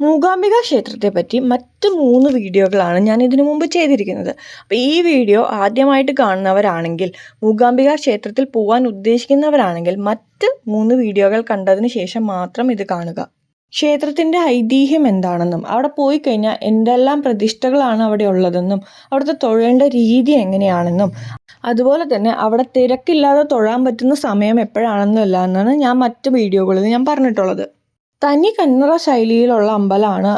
മൂകാംബിക ക്ഷേത്രത്തെ പറ്റി മറ്റ് മൂന്ന് വീഡിയോകളാണ് ഞാൻ ഇതിനു മുമ്പ് ചെയ്തിരിക്കുന്നത്. അപ്പോൾ ഈ വീഡിയോ ആദ്യമായിട്ട് കാണുന്നവരാണെങ്കിൽ മൂകാംബിക ക്ഷേത്രത്തിൽ പോകാൻ ഉദ്ദേശിക്കുന്നവരാണെങ്കിൽ മറ്റ് മൂന്ന് വീഡിയോകൾ കണ്ടതിന് ശേഷം മാത്രം ഇത് കാണുക. ക്ഷേത്രത്തിന്റെ ഐതിഹ്യം എന്താണെന്നും അവിടെ പോയി കഴിഞ്ഞാൽ എന്തെല്ലാം പ്രതിഷ്ഠകളാണ് അവിടെ ഉള്ളതെന്നും അവിടുത്തെ തൊഴേണ്ട രീതി എങ്ങനെയാണെന്നും അതുപോലെ തന്നെ അവിടെ തിരക്കില്ലാതെ തൊഴാൻ പറ്റുന്ന സമയം എപ്പോഴാണെന്നും എല്ലാം എന്നാണ് ഞാൻ മറ്റ് വീഡിയോകളിൽ ഞാൻ പറഞ്ഞിട്ടുള്ളത്. തനി കന്നഡ ശൈലിയിലുള്ള അമ്പലമാണ്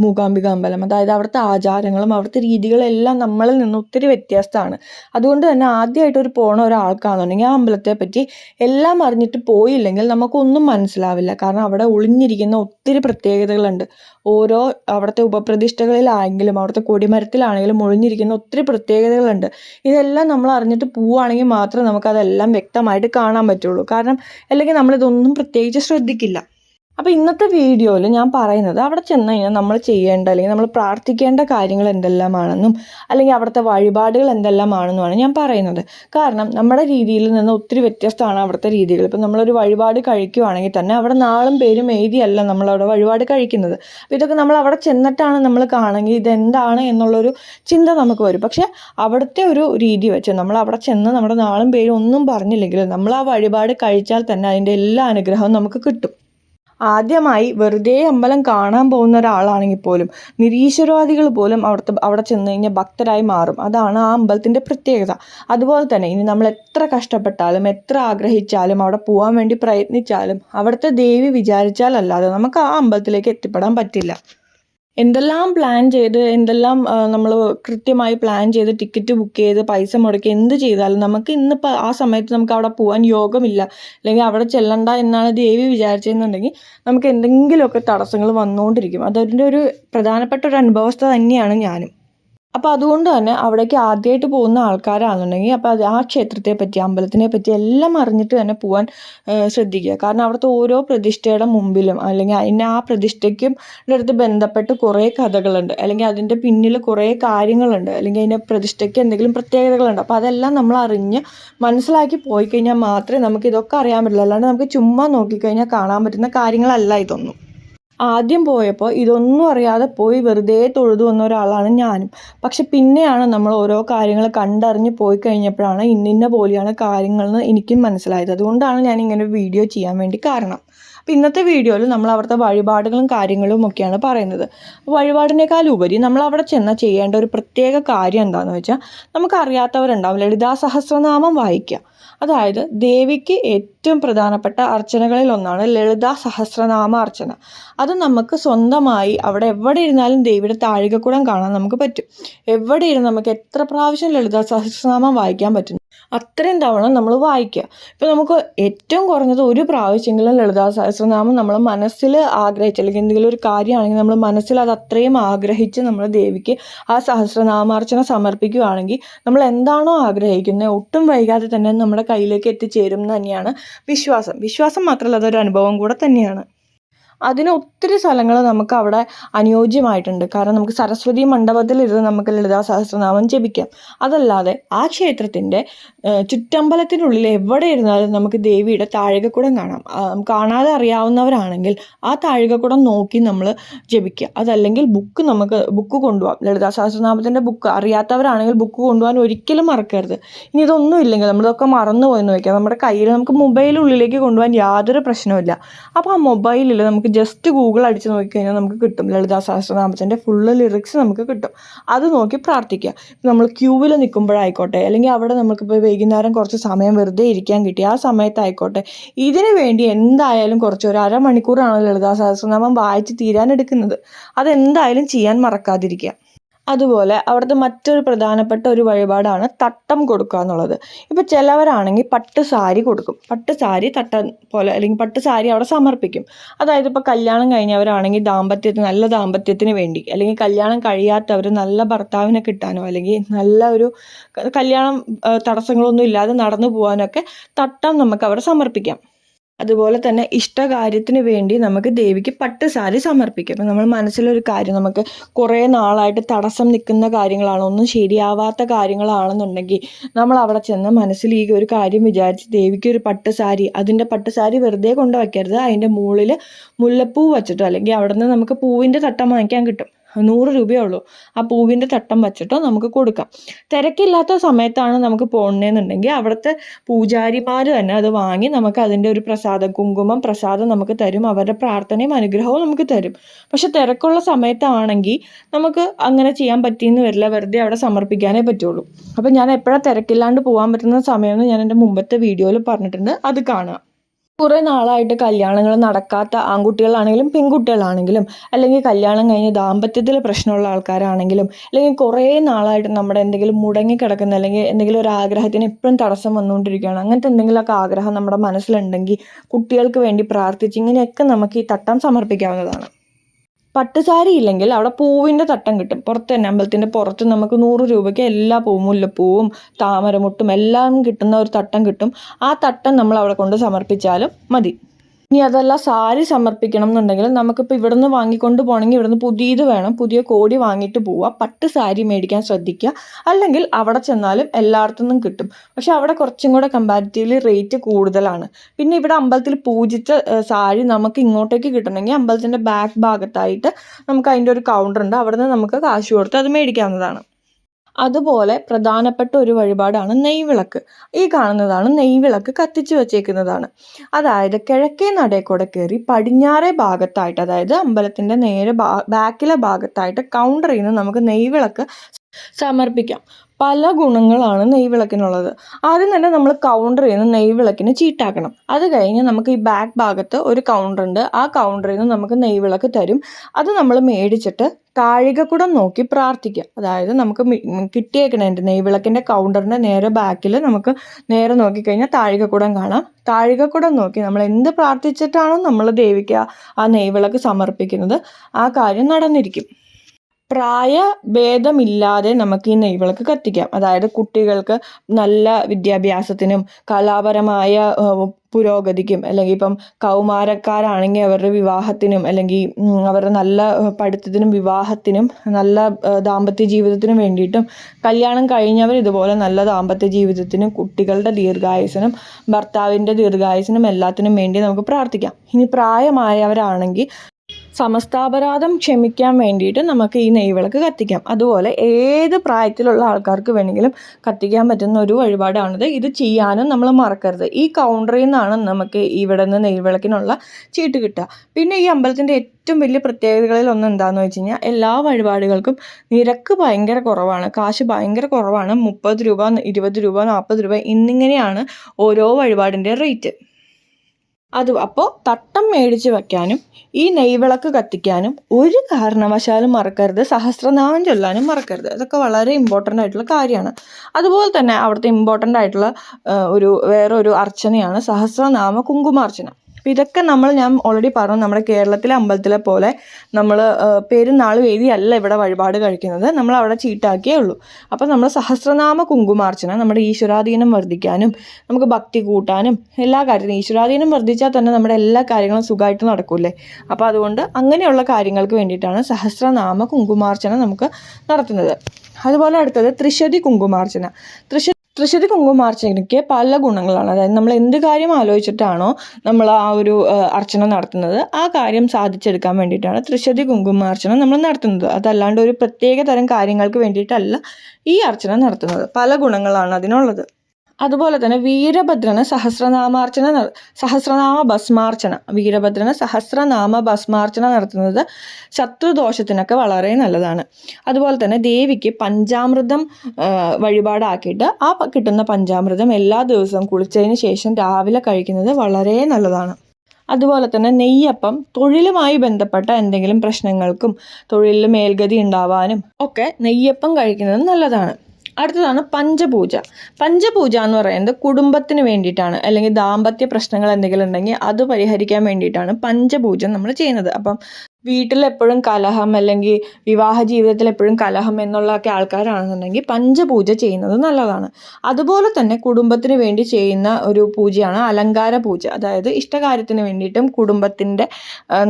മൂകാംബിക അമ്പലം. അതായത് അവിടുത്തെ ആചാരങ്ങളും അവിടുത്തെ രീതികളെല്ലാം നമ്മളിൽ നിന്ന് ഒത്തിരി വ്യത്യസ്തമാണ്. അതുകൊണ്ട് തന്നെ ആദ്യമായിട്ട് ഒരു പോണ ഒരാൾക്കാണെന്നുണ്ടെങ്കിൽ ആ അമ്പലത്തെ പറ്റി എല്ലാം അറിഞ്ഞിട്ട് പോയില്ലെങ്കിൽ നമുക്കൊന്നും മനസ്സിലാവില്ല. കാരണം അവിടെ ഒളിഞ്ഞിരിക്കുന്ന ഒത്തിരി പ്രത്യേകതകളുണ്ട്. ഓരോ അവിടുത്തെ ഉപപ്രതിഷ്ഠകളിലാണെങ്കിലും അവിടുത്തെ കൊടിമരത്തിലാണെങ്കിലും ഒളിഞ്ഞിരിക്കുന്ന ഒത്തിരി പ്രത്യേകതകളുണ്ട്. ഇതെല്ലാം നമ്മൾ അറിഞ്ഞിട്ട് പോവുകയാണെങ്കിൽ മാത്രമേ നമുക്കതെല്ലാം വ്യക്തമായിട്ട് കാണാൻ പറ്റുള്ളൂ. കാരണം അല്ലെങ്കിൽ നമ്മളിതൊന്നും പ്രത്യേകിച്ച് ശ്രദ്ധിക്കില്ല. അപ്പോൾ ഇന്നത്തെ വീഡിയോയിൽ ഞാൻ പറയുന്നത് അവിടെ ചെന്ന് കഴിഞ്ഞാൽ നമ്മൾ ചെയ്യേണ്ട അല്ലെങ്കിൽ നമ്മൾ പ്രാർത്ഥിക്കേണ്ട കാര്യങ്ങൾ എന്തെല്ലാമാണെന്നും അല്ലെങ്കിൽ അവിടുത്തെ വഴിപാടുകൾ എന്തെല്ലാമാണെന്നുമാണ് ഞാൻ പറയുന്നത്. കാരണം നമ്മുടെ രീതിയിൽ നിന്ന് ഒത്തിരി വ്യത്യസ്തമാണ് അവിടുത്തെ രീതികൾ. ഇപ്പം നമ്മളൊരു വഴിപാട് കഴിക്കുവാണെങ്കിൽ തന്നെ അവിടെ നാളും പേരും എഴുതിയല്ല നമ്മളവിടെ വഴിപാട് കഴിക്കുന്നത്. അപ്പോൾ ഇതൊക്കെ നമ്മൾ അവിടെ ചെന്നിട്ടാണ് നമ്മൾ കാണുമെങ്കിൽ ഇതെന്താണ് എന്നുള്ളൊരു ചിന്ത നമുക്ക് വരും. പക്ഷേ അവിടുത്തെ ഒരു രീതി വെച്ച് നമ്മൾ അവിടെ ചെന്ന് നമ്മുടെ നാളും പേരും ഒന്നും പറഞ്ഞില്ലെങ്കിലും നമ്മൾ ആ വഴിപാട് കഴിച്ചാൽ തന്നെ അതിന്റെ എല്ലാ അനുഗ്രഹവും നമുക്ക് കിട്ടും. ആദ്യമായി വെറുതെ അമ്പലം കാണാൻ പോകുന്ന ഒരാളാണെങ്കിൽ പോലും നിരീശ്വരവാദികൾ പോലും അവിടുത്തെ അവിടെ ചെന്ന് കഴിഞ്ഞാൽ ഭക്തരായി മാറും. അതാണ് ആ അമ്പലത്തിന്റെ പ്രത്യേകത. അതുപോലെ തന്നെ ഇനി നമ്മൾ എത്ര കഷ്ടപ്പെട്ടാലും എത്ര ആഗ്രഹിച്ചാലും അവിടെ പോകാൻ വേണ്ടി പ്രയത്നിച്ചാലും അവിടുത്തെ ദേവി വിചാരിച്ചാലല്ലാതെ നമുക്ക് ആ അമ്പലത്തിലേക്ക് എത്തിപ്പെടാൻ പറ്റില്ല. എന്തെല്ലാം പ്ലാൻ ചെയ്ത് എന്തെല്ലാം നമ്മൾ കൃത്യമായി പ്ലാൻ ചെയ്ത് ടിക്കറ്റ് ബുക്ക് ചെയ്ത് പൈസ മുടക്കി എന്ത് ചെയ്താലും നമുക്ക് ഇന്നിപ്പോൾ ആ സമയത്ത് നമുക്ക് അവിടെ പോകാൻ യോഗമില്ല. അല്ലെങ്കിൽ അവിടെ ചെല്ലണ്ട എന്നാണ് ദേവി വിചാരിച്ചതെന്നുണ്ടെങ്കിൽ നമുക്ക് എന്തെങ്കിലുമൊക്കെ തടസ്സങ്ങൾ വന്നുകൊണ്ടിരിക്കും അതതിന്റെ ഒരു പ്രധാനപ്പെട്ട ഒരു അനുഭവസ്ഥ തന്നെയാണ് ഞാനും. അപ്പോൾ അതുകൊണ്ട് തന്നെ അവിടേക്ക് ആദ്യമായിട്ട് പോകുന്ന ആൾക്കാരാണെന്നുണ്ടെങ്കിൽ അപ്പോൾ അത് ആ ക്ഷേത്രത്തെ പറ്റി അമ്പലത്തിനെ പറ്റി എല്ലാം അറിഞ്ഞിട്ട് തന്നെ പോകാൻ ശ്രദ്ധിക്കുക. കാരണം അവിടുത്തെ ഓരോ പ്രതിഷ്ഠയുടെ മുമ്പിലും അല്ലെങ്കിൽ അതിന്റെ ആ പ്രതിഷ്ഠയ്ക്കും അടുത്ത് ബന്ധപ്പെട്ട് കുറേ കഥകളുണ്ട്. അല്ലെങ്കിൽ അതിന്റെ പിന്നിൽ കുറേ കാര്യങ്ങളുണ്ട്. അല്ലെങ്കിൽ അതിന്റെ പ്രതിഷ്ഠയ്ക്ക് എന്തെങ്കിലും പ്രത്യേകതകളുണ്ട്. അപ്പോൾ അതെല്ലാം നമ്മൾ അറിഞ്ഞ് മനസ്സിലാക്കി പോയി കഴിഞ്ഞാൽ മാത്രമേ നമുക്ക് ഇതൊക്കെ അറിയാൻ പറ്റുള്ളൂ. അല്ലാണ്ട് നമുക്ക് ചുമ്മാ നോക്കിക്കഴിഞ്ഞാൽ കാണാൻ പറ്റുന്ന കാര്യങ്ങളല്ല ഇതൊന്നും. ആദ്യം പോയപ്പോൾ ഇതൊന്നും അറിയാതെ പോയി വെറുതെ തൊഴുതു വന്ന ഒരാളാണ് ഞാനും. പക്ഷെ പിന്നെയാണ് നമ്മൾ ഓരോ കാര്യങ്ങൾ കണ്ടറിഞ്ഞ് പോയി കഴിഞ്ഞപ്പോഴാണ് ഇന്നിന്ന പോലെയാണ് കാര്യങ്ങളെന്ന് എനിക്കും മനസ്സിലായത്. അതുകൊണ്ടാണ് ഞാൻ ഇങ്ങനെ വീഡിയോ ചെയ്യാൻ വേണ്ടി കാരണം. അപ്പോൾ ഇന്നത്തെ വീഡിയോയിൽ നമ്മൾ അവിടുത്തെ വഴിപാടുകളും കാര്യങ്ങളും ഒക്കെയാണ് പറയുന്നത്. വഴിപാടിനേക്കാൾ ഉപരി നമ്മൾ അവിടെ ചെന്നാൽ ചെയ്യേണ്ട ഒരു പ്രത്യേക കാര്യം എന്താണെന്ന് വെച്ചാൽ നമുക്കറിയാത്തവരുണ്ടാവും. ലളിതാ സഹസ്രനാമം വായിക്കുക അതായത് ദേവിക്ക് ഏറ്റവും പ്രധാനപ്പെട്ട അർച്ചനകളിൽ ഒന്നാണ് ലളിതാ സഹസ്രനാമ അർച്ചന. അത് നമുക്ക് സ്വന്തമായി അവിടെ എവിടെ ഇരുന്നാലും ദേവിയുടെ താഴികക്കുടം കാണാൻ നമുക്ക് പറ്റും. എവിടെ ഇരുന്ന് നമുക്ക് എത്ര പ്രാവശ്യം ലളിതാ സഹസ്രനാമം വായിക്കാൻ പറ്റും അത്രയും തവണ നമ്മൾ വായിക്കുക. ഇപ്പം നമുക്ക് ഏറ്റവും കുറഞ്ഞത് ഒരു പ്രാവശ്യമെങ്കിലും ലളിതാ സഹസ്രനാമം നമ്മൾ മനസ്സിൽ ആഗ്രഹിച്ച് അല്ലെങ്കിൽ എന്തെങ്കിലും ഒരു കാര്യമാണെങ്കിൽ നമ്മൾ മനസ്സിൽ അത് അത്രയും ആഗ്രഹിച്ച് നമ്മൾ ദേവിക്ക് ആ സഹസ്രനാമാർച്ചന സമർപ്പിക്കുകയാണെങ്കിൽ നമ്മൾ എന്താണോ ആഗ്രഹിക്കുന്നത് ഒട്ടും വൈകാതെ തന്നെ നമ്മുടെ കയ്യിലേക്ക് എത്തിച്ചേരും എന്ന് തന്നെയാണ് വിശ്വാസം. വിശ്വാസം മാത്രമല്ല അതൊരു അനുഭവം കൂടെ തന്നെയാണ്. അതിന് ഒത്തിരി സ്ഥലങ്ങൾ നമുക്ക് അവിടെ അനുയോജ്യമായിട്ടുണ്ട്. കാരണം നമുക്ക് സരസ്വതി മണ്ഡപത്തിലിരുന്ന് നമുക്ക് ലളിതാ സഹസ്രനാമം ജപിക്കാം. അതല്ലാതെ ആ ക്ഷേത്രത്തിന്റെ ചുറ്റമ്പലത്തിനുള്ളിൽ എവിടെ ഇരുന്നാലും നമുക്ക് ദേവിയുടെ താഴികക്കുടം കാണാം. കാണാതെ അറിയാവുന്നവരാണെങ്കിൽ ആ താഴികക്കുടം നോക്കി നമ്മൾ ജപിക്കുക. അതല്ലെങ്കിൽ ബുക്ക് നമുക്ക് ബുക്ക് കൊണ്ടുപോകാം ലളിതാ സഹസ്രനാമത്തിന്റെ ബുക്ക്. അറിയാത്തവരാണെങ്കിൽ ബുക്ക് കൊണ്ടുപോകാൻ ഒരിക്കലും മറക്കരുത്. ഇനി ഇതൊന്നും ഇല്ലെങ്കിൽ നമ്മളിതൊക്കെ മറന്നു പോയെന്ന് വയ്ക്കാം. നമ്മുടെ കയ്യിൽ നമുക്ക് മൊബൈലുള്ളിലേക്ക് കൊണ്ടുപോകാൻ യാതൊരു പ്രശ്നവുമില്ല. അപ്പോൾ ആ മൊബൈലിൽ നമുക്ക് ജസ്റ്റ് ഗൂഗിൾ അടിച്ച് നോക്കിക്കഴിഞ്ഞാൽ നമുക്ക് കിട്ടും. ലളിതാ സഹസ്രനാമത്തിന്റെ ഫുള്ള് ലിറിക്സ് നമുക്ക് കിട്ടും. അത് നോക്കി പ്രാർത്ഥിക്കുക. നമ്മൾ ക്യൂവിൽ നിൽക്കുമ്പോഴായിക്കോട്ടെ അല്ലെങ്കിൽ അവിടെ നമുക്കിപ്പോൾ വൈകുന്നേരം കുറച്ച് സമയം വെറുതെ ഇരിക്കാൻ കിട്ടി ആ സമയത്തായിക്കോട്ടെ. ഇതിനു വേണ്ടി എന്തായാലും കുറച്ച് ഒരു അരമണിക്കൂറാണ് ലളിതാ സഹസ്രനാമം വായിച്ച് തീരാനെടുക്കുന്നത് അതെന്തായാലും ചെയ്യാൻ മറക്കാതിരിക്കുക. അതുപോലെ അവിടുത്തെ മറ്റൊരു പ്രധാനപ്പെട്ട ഒരു വഴിപാടാണ് തട്ടം കൊടുക്കുക എന്നുള്ളത്. ഇപ്പോൾ ചിലവരാണെങ്കിൽ പട്ട് സാരി കൊടുക്കും. പട്ട് സാരി തട്ടം പോലെ അല്ലെങ്കിൽ പട്ട് സാരി അവിടെ സമർപ്പിക്കും. അതായത് ഇപ്പോൾ കല്യാണം കഴിഞ്ഞവരാണെങ്കിൽ ദാമ്പത്യത്തിന് നല്ല ദാമ്പത്യത്തിന് വേണ്ടി അല്ലെങ്കിൽ കല്യാണം കഴിയാത്തവർ നല്ല ഭർത്താവിനെ കിട്ടാനോ അല്ലെങ്കിൽ നല്ല ഒരു കല്യാണം തടസ്സങ്ങളൊന്നും ഇല്ലാതെ നടന്നു പോകാനൊക്കെ തട്ടം നമുക്ക് അവിടെ സമർപ്പിക്കാം. അതുപോലെ തന്നെ ഇഷ്ടകാര്യത്തിന് വേണ്ടി നമുക്ക് ദേവിക്ക് പട്ട് സാരി സമർപ്പിക്കും അപ്പം നമ്മൾ മനസ്സിലൊരു കാര്യം നമുക്ക് കുറേ നാളായിട്ട് തടസ്സം നിൽക്കുന്ന കാര്യങ്ങളാണ് ഒന്നും ശരിയാവാത്ത കാര്യങ്ങളാണെന്നുണ്ടെങ്കിൽ നമ്മൾ അവിടെ ചെന്ന് മനസ്സിൽ ഈ ഒരു കാര്യം വിചാരിച്ച് ദേവിക്ക് ഒരു പട്ട് സാരി അതിന്റെ പട്ട് സാരി വെറുതെ കൊണ്ട് വയ്ക്കരുത് അതിന്റെ മുകളിൽ മുല്ലപ്പൂ വച്ചിട്ടോ അല്ലെങ്കിൽ അവിടെ നിന്ന് നമുക്ക് പൂവിന്റെ തട്ടം വാങ്ങിക്കാൻ കിട്ടും. നൂറ് രൂപയേ ഉള്ളൂ. ആ പൂവിന്റെ തട്ടം വച്ചിട്ടോ നമുക്ക് കൊടുക്കാം. തിരക്കില്ലാത്ത സമയത്താണ് നമുക്ക് പോകണമെന്നുണ്ടെങ്കിൽ അവിടുത്തെ പൂജാരിമാർ തന്നെ അത് വാങ്ങി നമുക്ക് അതിന്റെ ഒരു പ്രസാദം കുങ്കുമം പ്രസാദം നമുക്ക് തരും. അവരുടെ പ്രാർത്ഥനയും അനുഗ്രഹവും നമുക്ക് തരും. പക്ഷെ തിരക്കുള്ള സമയത്താണെങ്കിൽ നമുക്ക് അങ്ങനെ ചെയ്യാൻ പറ്റിയെന്ന് വരില്ല. വെറുതെ അവിടെ സമർപ്പിക്കാനേ പറ്റുള്ളൂ. അപ്പം ഞാൻ എപ്പോഴാണ് തിരക്കില്ലാണ്ട് പോകാൻ പറ്റുന്ന സമയമെന്ന് ഞാൻ എന്റെ മുമ്പത്തെ വീഡിയോയിൽ പറഞ്ഞിട്ടുണ്ട്. അത് കാണുക കുറേ നാളായിട്ട് കല്യാണങ്ങൾ നടക്കാത്ത ആൺകുട്ടികളാണെങ്കിലും പെൺകുട്ടികളാണെങ്കിലും അല്ലെങ്കിൽ കല്യാണം കഴിഞ്ഞ് ദാമ്പത്യത്തിൽ പ്രശ്നമുള്ള ആൾക്കാരാണെങ്കിലും അല്ലെങ്കിൽ കുറേ നാളായിട്ട് നമ്മുടെ എന്തെങ്കിലും മുടങ്ങിക്കിടക്കുന്ന അല്ലെങ്കിൽ എന്തെങ്കിലും ഒരു ആഗ്രഹത്തിന് എപ്പോഴും തടസ്സം വന്നുകൊണ്ടിരിക്കുകയാണ്. അങ്ങനത്തെ എന്തെങ്കിലുമൊക്കെ ആഗ്രഹം നമ്മുടെ മനസ്സിലുണ്ടെങ്കിൽ കുട്ടികൾക്ക് വേണ്ടി പ്രാർത്ഥിച്ച് ഇങ്ങനെയൊക്കെ നമുക്ക് ഈ തട്ടം സമർപ്പിക്കാവുന്നതാണ്. പട്ടുസാരി ഇല്ലെങ്കിൽ അവിടെ പൂവിന്റെ തട്ടം കിട്ടും. പുറത്ത് തന്നെ അമ്പലത്തിന്റെ പുറത്ത് നമുക്ക് നൂറ് രൂപയ്ക്ക് എല്ലാ പൂവും മുല്ലപ്പൂവും താമരമുട്ടും എല്ലാം കിട്ടുന്ന ഒരു തട്ടം കിട്ടും. ആ തട്ടം നമ്മൾ അവിടെ കൊണ്ട് സമർപ്പിച്ചാലും മതി. ഇനി അതല്ല സാരി സമർപ്പിക്കണം എന്നുണ്ടെങ്കിൽ നമുക്കിപ്പോൾ ഇവിടുന്ന് വാങ്ങിക്കൊണ്ട് പോകണമെങ്കിൽ ഇവിടുന്ന് പുതിയത് വേണം പുതിയ കോടി വാങ്ങിയിട്ട് പോവുക പട്ട് സാരി മേടിക്കാൻ ശ്രദ്ധിക്കുക. അല്ലെങ്കിൽ അവിടെ ചെന്നാലും എല്ലായിടത്തുനിന്നും കിട്ടും. പക്ഷെ അവിടെ കുറച്ചും കൂടെ കമ്പാരിറ്റീവ്ലി റേറ്റ് കൂടുതലാണ്. പിന്നെ ഇവിടെ അമ്പലത്തിൽ പൂജിച്ച സാരി നമുക്ക് ഇങ്ങോട്ടേക്ക് കിട്ടണമെങ്കിൽ അമ്പലത്തിന്റെ ബാക്ക് ഭാഗത്തായിട്ട് നമുക്ക് അതിന്റെ ഒരു കൗണ്ടർ ഉണ്ട്. അവിടെ നിന്ന് നമുക്ക് കാശ് കൊടുത്ത് അത് മേടിക്കാവുന്നതാണ്. അതുപോലെ പ്രധാനപ്പെട്ട ഒരു വഴിപാടാണ് നെയ്വിളക്ക്. ഈ കാണുന്നതാണ് നെയ്വിളക്ക് കത്തിച്ചു വച്ചേക്കുന്നതാണ്. അതായത് കിഴക്കേ നടയിൽ കൂടെ കയറി പടിഞ്ഞാറേ ഭാഗത്തായിട്ട് അതായത് അമ്പലത്തിന്റെ നേരെ ബാക്കിലെ ഭാഗത്തായിട്ട് കൗണ്ടറിൽ നിന്ന് നമുക്ക് നെയ്വിളക്ക് സമർപ്പിക്കാം. പല ഗുണങ്ങളാണ് നെയ് വിളക്കിനുള്ളത് ആദ്യം തന്നെ നമ്മൾ കൗണ്ടർ ചെയ്യുന്ന നെയ് വിളക്കിന് ചീട്ടാക്കണം. അത് കഴിഞ്ഞ് നമുക്ക് ഈ ബാക്ക് ഭാഗത്ത് ഒരു കൗണ്ടർ ഉണ്ട്. ആ കൗണ്ടറിൽ നിന്ന് നമുക്ക് നെയ് വിളക്ക് തരും. അത് നമ്മൾ മേടിച്ചിട്ട് താഴികക്കുടം നോക്കി പ്രാർത്ഥിക്കുക. അതായത് നമുക്ക് കിട്ടിയേക്കണതിന്റെ നെയ് വിളക്കിന്റെ നെയ്വിളക്കിന്റെ കൗണ്ടറിന്റെ നേരെ ബാക്കിൽ നമുക്ക് നേരെ നോക്കിക്കഴിഞ്ഞാൽ താഴികക്കുടം കാണാം. താഴികക്കുടം നോക്കി നമ്മൾ എന്ത് പ്രാർത്ഥിച്ചിട്ടാണോ നമ്മൾ ദേവിക്ക് ആ നെയ്വിളക്ക് സമർപ്പിക്കുന്നത്. ആ കാര്യം നടന്നിരിക്കും. പ്രായ ഭേദമില്ലാതെ നമുക്ക് ഈ നെയ്വിളക്ക് കത്തിക്കാം. അതായത് കുട്ടികൾക്ക് നല്ല വിദ്യാഭ്യാസത്തിനും കലാപരമായ പുരോഗതിക്കും അല്ലെങ്കിൽ ഇപ്പം കൗമാരക്കാരാണെങ്കിൽ അവരുടെ വിവാഹത്തിനും അല്ലെങ്കിൽ അവരുടെ നല്ല പഠിത്തത്തിനും വിവാഹത്തിനും നല്ല ദാമ്പത്യ ജീവിതത്തിനും വേണ്ടിയിട്ടും കല്യാണം കഴിഞ്ഞവർ ഇതുപോലെ നല്ല ദാമ്പത്യ ജീവിതത്തിനും കുട്ടികളുടെ ദീർഘായുസിനും ഭർത്താവിന്റെ ദീർഘായുസിനും എല്ലാത്തിനും വേണ്ടി നമുക്ക് പ്രാർത്ഥിക്കാം. ഇനി പ്രായമായവരാണെങ്കിൽ സമസ്താപരാധം ക്ഷമിക്കാൻ വേണ്ടിയിട്ട് നമുക്ക് ഈ നെയ്വിളക്ക് കത്തിക്കാം. അതുപോലെ ഏത് പ്രായത്തിലുള്ള ആൾക്കാർക്ക് വേണമെങ്കിലും കത്തിക്കാൻ പറ്റുന്ന ഒരു വഴിപാടാണിത്. ഇത് ചെയ്യാനും നമ്മൾ മറക്കരുത്. ഈ കൗണ്ടറിൽ നിന്നാണ് നമുക്ക് ഇവിടെ നിന്ന് നെയ്വിളക്കിനുള്ള ചീട്ട് കിട്ടുക. പിന്നെ ഈ അമ്പലത്തിന്റെ ഏറ്റവും വലിയ പ്രത്യേകതകളിൽ ഒന്ന് എന്താണെന്ന് വെച്ച് കഴിഞ്ഞാൽ എല്ലാ വഴിപാടുകൾക്കും നിരക്ക് ഭയങ്കര കുറവാണ്. കാശ് ഭയങ്കര കുറവാണ്. മുപ്പത് രൂപ ഇരുപത് രൂപ നാൽപ്പത് രൂപ എന്നിങ്ങനെയാണ് ഓരോ വഴിപാടിന്റെ റേറ്റ്. അത് അപ്പോൾ തട്ടം മേടിച്ച് വെക്കാനും ഈ നെയ്വിളക്ക് കത്തിക്കാനും ഒരു കാരണവശാലും മറക്കരുത് സഹസ്രനാമം ചൊല്ലാനും മറക്കരുത്. അതൊക്കെ വളരെ ഇമ്പോർട്ടന്റ് ആയിട്ടുള്ള കാര്യമാണ്. അതുപോലെ തന്നെ അവിടുത്തെ ഇമ്പോർട്ടന്റ് ആയിട്ടുള്ള ഒരു വേറൊരു അർച്ചനയാണ് സഹസ്രനാമ കുങ്കുമാർച്ചന. അപ്പോൾ ഇതൊക്കെ നമ്മൾ ഞാൻ ഓൾറെഡി പറഞ്ഞു. നമ്മുടെ കേരളത്തിലെ അമ്പലത്തിലെ പോലെ നമ്മൾ പെരുന്നാൾ വേദിയല്ല ഇവിടെ വഴിപാട് കഴിക്കുന്നത്. നമ്മൾ അവിടെ ചീട്ടാക്കിയേ ഉള്ളൂ. അപ്പോൾ നമ്മൾ സഹസ്രനാമ കുങ്കുമാർച്ചന നമ്മുടെ ഈശ്വരാധീനം വർദ്ധിക്കാനും നമുക്ക് ഭക്തി കൂട്ടാനും എല്ലാ കാര്യത്തിനും ഈശ്വരാധീനം വർദ്ധിച്ചാൽ തന്നെ നമ്മുടെ എല്ലാ കാര്യങ്ങളും സുഖമായിട്ട് നടക്കൂലേ അപ്പോൾ അതുകൊണ്ട് അങ്ങനെയുള്ള കാര്യങ്ങൾക്ക് വേണ്ടിയിട്ടാണ് സഹസ്രനാമ കുങ്കുമാർച്ചന നമുക്ക് നടത്തുന്നത്. അതുപോലെ അടുത്തത് ത്രിശതി കുങ്കുമാർച്ചന. ത്രിശ ത്രിശതി കുങ്കുമാർച്ചനയ്ക്ക് പല ഗുണങ്ങളാണ്. അതായത് നമ്മൾ എന്ത് കാര്യം ആലോചിച്ചിട്ടാണോ നമ്മൾ ആ ഒരു അർച്ചന നടത്തുന്നത് ആ കാര്യം സാധിച്ചെടുക്കാൻ വേണ്ടിയിട്ടാണ് ത്രിശതി കുങ്കുമാർച്ചന നമ്മൾ നടത്തുന്നത്. അതല്ലാണ്ട് ഒരു പ്രത്യേക തരം കാര്യങ്ങൾക്ക് വേണ്ടിയിട്ടല്ല ഈ അർച്ചന നടത്തുന്നത്. പല ഗുണങ്ങളാണ് അതിനുള്ളത്. അതുപോലെ തന്നെ വീരഭദ്രന് സഹസ്രനാമാർച്ചന സഹസ്രനാമ ഭസ്മാർച്ചന. വീരഭദ്രന് സഹസ്രനാമ ഭസ്മാർച്ചന നടത്തുന്നത് ശത്രുദോഷത്തിനൊക്കെ വളരെ നല്ലതാണ്. അതുപോലെ തന്നെ ദേവിക്ക് പഞ്ചാമൃതം വഴിപാടാക്കിയിട്ട് ആ കിട്ടുന്ന പഞ്ചാമൃതം എല്ലാ ദിവസവും കുളിച്ചതിന് ശേഷം രാവിലെ കഴിക്കുന്നത് വളരെ നല്ലതാണ്. അതുപോലെ തന്നെ നെയ്യപ്പം തൊഴിലുമായി ബന്ധപ്പെട്ട എന്തെങ്കിലും പ്രശ്നങ്ങൾക്കും തൊഴിലിൽ മേൽഗതി ഉണ്ടാവാനും ഒക്കെ നെയ്യപ്പം കഴിക്കുന്നത് നല്ലതാണ്. അടുത്തതാണ് പഞ്ചപൂജ. പഞ്ചപൂജ എന്ന് പറയുന്നത് കുടുംബത്തിന് വേണ്ടിയിട്ടാണ് അല്ലെങ്കിൽ ദാമ്പത്യ പ്രശ്നങ്ങൾ എന്തെങ്കിലും ഉണ്ടെങ്കിൽ അത് പരിഹരിക്കാൻ വേണ്ടിയിട്ടാണ് പഞ്ചപൂജ നമ്മൾ ചെയ്യുന്നത്. അപ്പം വീട്ടിൽ എപ്പോഴും കലഹം അല്ലെങ്കിൽ വിവാഹ ജീവിതത്തിൽ എപ്പോഴും കലഹം എന്നുള്ളതൊക്കെ ആൾക്കാരാണെന്നുണ്ടെങ്കിൽ പഞ്ചപൂജ ചെയ്യുന്നത് നല്ലതാണ്. അതുപോലെ തന്നെ കുടുംബത്തിന് വേണ്ടി ചെയ്യുന്ന ഒരു പൂജയാണ് അലങ്കാര പൂജ. അതായത് ഇഷ്ടകാര്യത്തിന് വേണ്ടിയിട്ടും കുടുംബത്തിന്റെ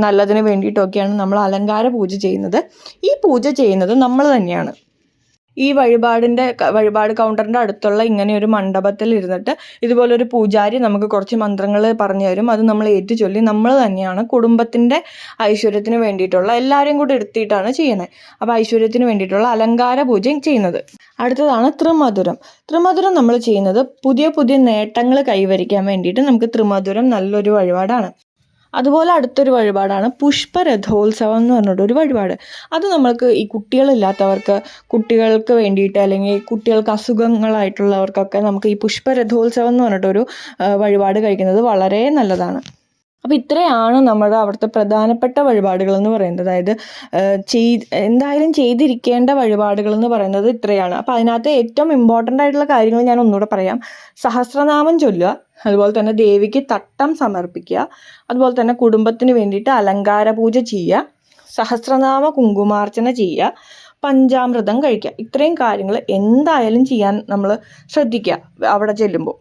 നല്ലതിന് വേണ്ടിയിട്ടൊക്കെയാണ് നമ്മൾ അലങ്കാര പൂജ ചെയ്യുന്നത്. ഈ പൂജ ചെയ്യുന്നത് നമ്മൾ തന്നെയാണ്. ഈ വഴിപാടിന്റെ വഴിപാട് കൗണ്ടറിന്റെ അടുത്തുള്ള ഇങ്ങനെ ഒരു മണ്ഡപത്തിൽ ഇരുന്നിട്ട് ഇതുപോലൊരു പൂജാരി നമുക്ക് കുറച്ച് മന്ത്രങ്ങൾ പറഞ്ഞു തരും. അത് നമ്മൾ ഏറ്റു ചൊല്ലി നമ്മൾ തന്നെയാണ് കുടുംബത്തിന്റെ ഐശ്വര്യത്തിന് വേണ്ടിയിട്ടുള്ള എല്ലാവരെയും കൂടി എടുത്തിട്ടാണ് ചെയ്യുന്നത്. അപ്പോൾ ഐശ്വര്യത്തിന് വേണ്ടിയിട്ടുള്ള അലങ്കാര പൂജ ചെയ്യുന്നത്. അടുത്തതാണ് ത്രിമധുരം. ത്രിമധുരം നമ്മൾ ചെയ്യുന്നത് പുതിയ പുതിയ നേട്ടങ്ങൾ കൈവരിക്കാൻ വേണ്ടിയിട്ട് നമുക്ക് ത്രിമധുരം നല്ലൊരു വഴിപാടാണ്. അതുപോലെ അടുത്തൊരു വഴിപാടാണ് പുഷ്പരഥോത്സവം എന്ന് പറഞ്ഞിട്ട് ഒരു വഴിപാട്. അത് നമ്മൾക്ക് ഈ കുട്ടികളില്ലാത്തവർക്ക് കുട്ടികൾക്ക് വേണ്ടിയിട്ട് അല്ലെങ്കിൽ കുട്ടികൾക്ക് അസുഖങ്ങളായിട്ടുള്ളവർക്കൊക്കെ നമുക്ക് ഈ പുഷ്പരഥോത്സവം എന്ന് പറഞ്ഞിട്ടൊരു വഴിപാട് കഴിക്കുന്നത് വളരെ നല്ലതാണ്. അപ്പോൾ ഇത്രയാണ് നമ്മുടെ അവിടുത്തെ പ്രധാനപ്പെട്ട വഴിപാടുകൾ എന്ന് പറയുന്നത്. അതായത് ചെയ്ത് എന്തായാലും ചെയ്തിരിക്കേണ്ട വഴിപാടുകൾ എന്ന് പറയുന്നത് ഇത്രയാണ്. അപ്പോൾ അതിനകത്ത് ഏറ്റവും ഇമ്പോർട്ടന്റ് ആയിട്ടുള്ള കാര്യങ്ങൾ ഞാൻ ഒന്നുകൂടെ പറയാം. സഹസ്രനാമം ചൊല്ലുക അതുപോലെ തന്നെ ദേവിക്ക് തട്ടം സമർപ്പിക്കുക അതുപോലെ തന്നെ കുടുംബത്തിന് വേണ്ടിയിട്ട് അലങ്കാര പൂജ ചെയ്യുക സഹസ്രനാമ കുങ്കുമാർച്ചന ചെയ്യുക പഞ്ചാമൃതം കഴിക്കുക. ഇത്രയും കാര്യങ്ങൾ എന്തായാലും ചെയ്യാൻ നമ്മൾ ശ്രദ്ധിക്കുക അവിടെ ചെല്ലുമ്പോൾ.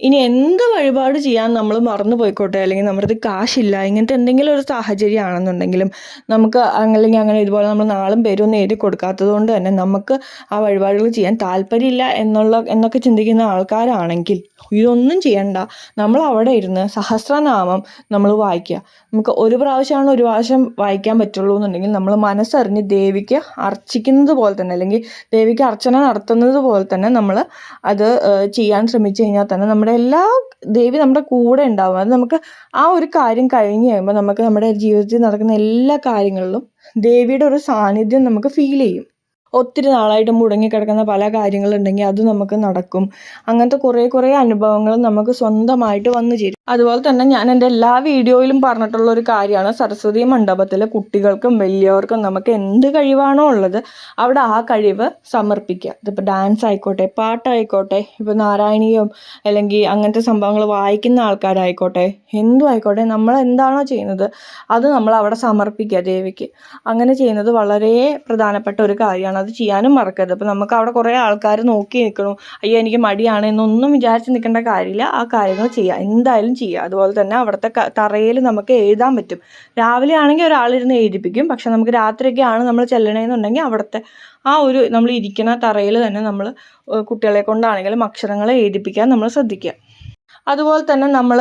ഇനി എന്ത് വഴിപാട് ചെയ്യാൻ നമ്മൾ മറന്നു പോയിക്കോട്ടെ? അല്ലെങ്കിൽ നമ്മുടെ അടുത്ത് കാശില്ല. ഇങ്ങനത്തെ എന്തെങ്കിലും ഒരു സാഹചര്യം ആണെന്നുണ്ടെങ്കിലും നമുക്ക് അല്ലെങ്കിൽ അങ്ങനെ ഇതുപോലെ നമ്മൾ നാളും പേരൊന്നും നേടി കൊടുക്കാത്തത് കൊണ്ട് തന്നെ നമുക്ക് ആ വഴിപാടുകൾ ചെയ്യാൻ താല്പര്യമില്ല എന്നുള്ള എന്നൊക്കെ ചിന്തിക്കുന്ന ആൾക്കാരാണെങ്കിൽ ഇതൊന്നും ചെയ്യണ്ട. നമ്മൾ അവിടെ ഇരുന്ന് സഹസ്രനാമം നമ്മൾ വായിക്കുക. നമുക്ക് ഒരു പ്രാവശ്യമാണ് ഒരു പ്രാവശ്യം വായിക്കാൻ പറ്റുള്ളൂ എന്നുണ്ടെങ്കിൽ നമ്മൾ മനസ്സറിഞ്ഞ് ദേവിക്ക് അർച്ചിക്കുന്നത് പോലെ തന്നെ അല്ലെങ്കിൽ ദേവിക്ക് അർച്ചന നടത്തുന്നത് പോലെ തന്നെ നമ്മൾ അത് ചെയ്യാൻ ശ്രമിച്ചു കഴിഞ്ഞാൽ തന്നെ നമ്മൾ നമ്മുടെ എല്ലാ ദേവി നമ്മുടെ കൂടെ ഉണ്ടാവും. അത് നമുക്ക് ആ ഒരു കാര്യം കഴിഞ്ഞ് കഴിയുമ്പോൾ നമുക്ക് നമ്മുടെ ജീവിതത്തിൽ നടക്കുന്ന എല്ലാ കാര്യങ്ങളിലും ദേവിയുടെ ഒരു സാന്നിധ്യം നമുക്ക് ഫീൽ ചെയ്യും. ഒത്തിരി നാളായിട്ട് മുടങ്ങിക്കിടക്കുന്ന പല കാര്യങ്ങളുണ്ടെങ്കിൽ അത് നമുക്ക് നടക്കും. അങ്ങനത്തെ കുറേ കുറേ അനുഭവങ്ങൾ നമുക്ക് സ്വന്തമായിട്ട് വന്നു ചേരും. അതുപോലെ തന്നെ ഞാൻ എന്റെ എല്ലാ വീഡിയോയിലും പറഞ്ഞിട്ടുള്ള ഒരു കാര്യമാണ്. സരസ്വതി മണ്ഡപത്തിൽ കുട്ടികൾക്കും വലിയവർക്കും നമുക്ക് എന്ത് കഴിവാണോ ഉള്ളത് അവിടെ ആ കഴിവ് സമർപ്പിക്കുക. ഇതിപ്പോൾ ഡാൻസ് ആയിക്കോട്ടെ പാട്ടായിക്കോട്ടെ ഇപ്പോൾ നാരായണീയം അല്ലെങ്കിൽ അങ്ങനത്തെ സംഭവങ്ങൾ വായിക്കുന്ന ആൾക്കാരായിക്കോട്ടെ എന്തും ആയിക്കോട്ടെ നമ്മൾ എന്താണോ ചെയ്യുന്നത് അത് നമ്മൾ അവിടെ സമർപ്പിക്കുക ദേവിക്ക്. അങ്ങനെ ചെയ്യുന്നത് വളരെ പ്രധാനപ്പെട്ട ഒരു കാര്യമാണ്. അത് ചെയ്യാനും മറക്കരുത്. അപ്പോൾ നമുക്ക് അവിടെ കുറേ ആൾക്കാർ നോക്കി നിൽക്കണം. അയ്യോ എനിക്ക് മടിയാണ് എന്നൊന്നും വിചാരിച്ച് നിൽക്കേണ്ട കാര്യമില്ല. ആ കാര്യങ്ങൾ ചെയ്യുക എന്തായാലും ചെയ്യുക അതുപോലെ തന്നെ അവിടുത്തെ തറയിൽ നമുക്ക് എഴുതാൻ പറ്റും. രാവിലെ ആണെങ്കിൽ ഒരാളിരുന്ന് എഴുതിപ്പിക്കും. പക്ഷെ നമുക്ക് രാത്രിയൊക്കെ ആണ് നമ്മൾ ചെല്ലണമെന്നുണ്ടെങ്കിൽ അവിടുത്തെ ആ ഒരു നമ്മൾ ഇരിക്കുന്ന തറയിൽ തന്നെ നമ്മൾ കുട്ടികളെ കൊണ്ടാണെങ്കിലും അക്ഷരങ്ങൾ എഴുതിപ്പിക്കാൻ നമ്മൾ ശ്രദ്ധിക്കുക. അതുപോലെ തന്നെ നമ്മൾ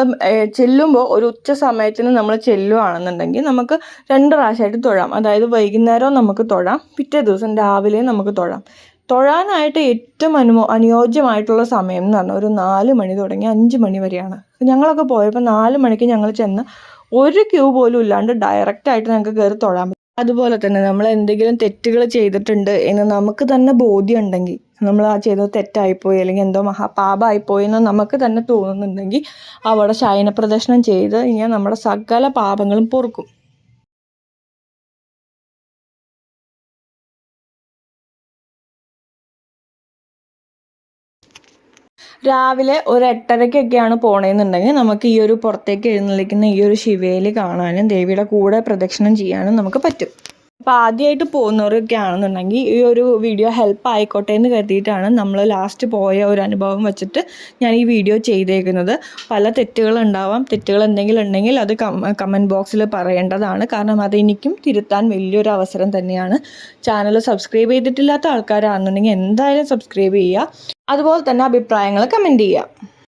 ചെല്ലുമ്പോൾ ഒരു ഉച്ച സമയത്തിന് നമ്മൾ ചെല്ലുകയാണെന്നുണ്ടെങ്കിൽ നമുക്ക് രണ്ട് പ്രാവശ്യമായിട്ട് തൊഴാം. അതായത് വൈകുന്നേരവും നമുക്ക് തൊഴാം. പിറ്റേ ദിവസം രാവിലെയും നമുക്ക് തൊഴാം. തൊഴാനായിട്ട് ഏറ്റവും അനുമോ അനുയോജ്യമായിട്ടുള്ള സമയം എന്ന് പറഞ്ഞാൽ ഒരു നാല് മണി തുടങ്ങി അഞ്ച് മണി വരെയാണ്. ഞങ്ങളൊക്കെ പോയപ്പോൾ നാല് മണിക്ക് ഞങ്ങൾ ചെന്ന് ഒരു ക്യൂ പോലും ഇല്ലാണ്ട് ഡയറക്റ്റായിട്ട് ഞങ്ങൾക്ക് കയറി തൊഴാൻ പറ്റും അതുപോലെ തന്നെ നമ്മൾ എന്തെങ്കിലും തെറ്റുകൾ ചെയ്തിട്ടുണ്ട് എന്ന് നമുക്ക് തന്നെ ബോധ്യം ഉണ്ടെങ്കിൽ നമ്മൾ ആ ചെയ്തത് തെറ്റായിപ്പോയി അല്ലെങ്കിൽ എന്തോ മഹാപാപമായിപ്പോയി എന്ന് നമുക്ക് തന്നെ തോന്നുന്നുണ്ടെങ്കിൽ അവിടെ ശയന പ്രദർശനം ചെയ്ത് കഴിഞ്ഞാൽ നമ്മുടെ സകല പാപങ്ങളും പൊറുക്കും. രാവിലെ ഒരു എട്ടരയ്ക്കൊക്കെയാണ് പോണേന്നുണ്ടെങ്കിൽ നമുക്ക് ഈ ഒരു പുറത്തേക്ക് എഴുന്നള്ളിക്കുന്ന ഈ ഒരു ശിവേലി കാണാനും ദേവിയുടെ കൂടെ പ്രദക്ഷിണം ചെയ്യാനും നമുക്ക് പറ്റും. അപ്പോൾ ആദ്യമായിട്ട് പോകുന്നവരൊക്കെ ആണെന്നുണ്ടെങ്കിൽ ഈ ഒരു വീഡിയോ ഹെൽപ്പ് ആയിക്കോട്ടെ എന്ന് കരുതിയിട്ടാണ് നമ്മൾ ലാസ്റ്റ് പോയ ഒരു അനുഭവം വെച്ചിട്ട് ഞാൻ ഈ വീഡിയോ ചെയ്തേക്കുന്നത്. പല തെറ്റുകളുണ്ടാവാം. തെറ്റുകൾ എന്തെങ്കിലും ഉണ്ടെങ്കിൽ അത് കമന്റ് ബോക്സിൽ പറയേണ്ടതാണ്. കാരണം അത് എനിക്കും തിരുത്താൻ വലിയൊരു അവസരം തന്നെയാണ്. ചാനൽ സബ്സ്ക്രൈബ് ചെയ്തിട്ടില്ലാത്ത ആൾക്കാരാണെന്നുണ്ടെങ്കിൽ എന്തായാലും സബ്സ്ക്രൈബ് ചെയ്യുക. അതുപോലെ തന്നെ അഭിപ്രായങ്ങൾ കമന്റ് ചെയ്യുക.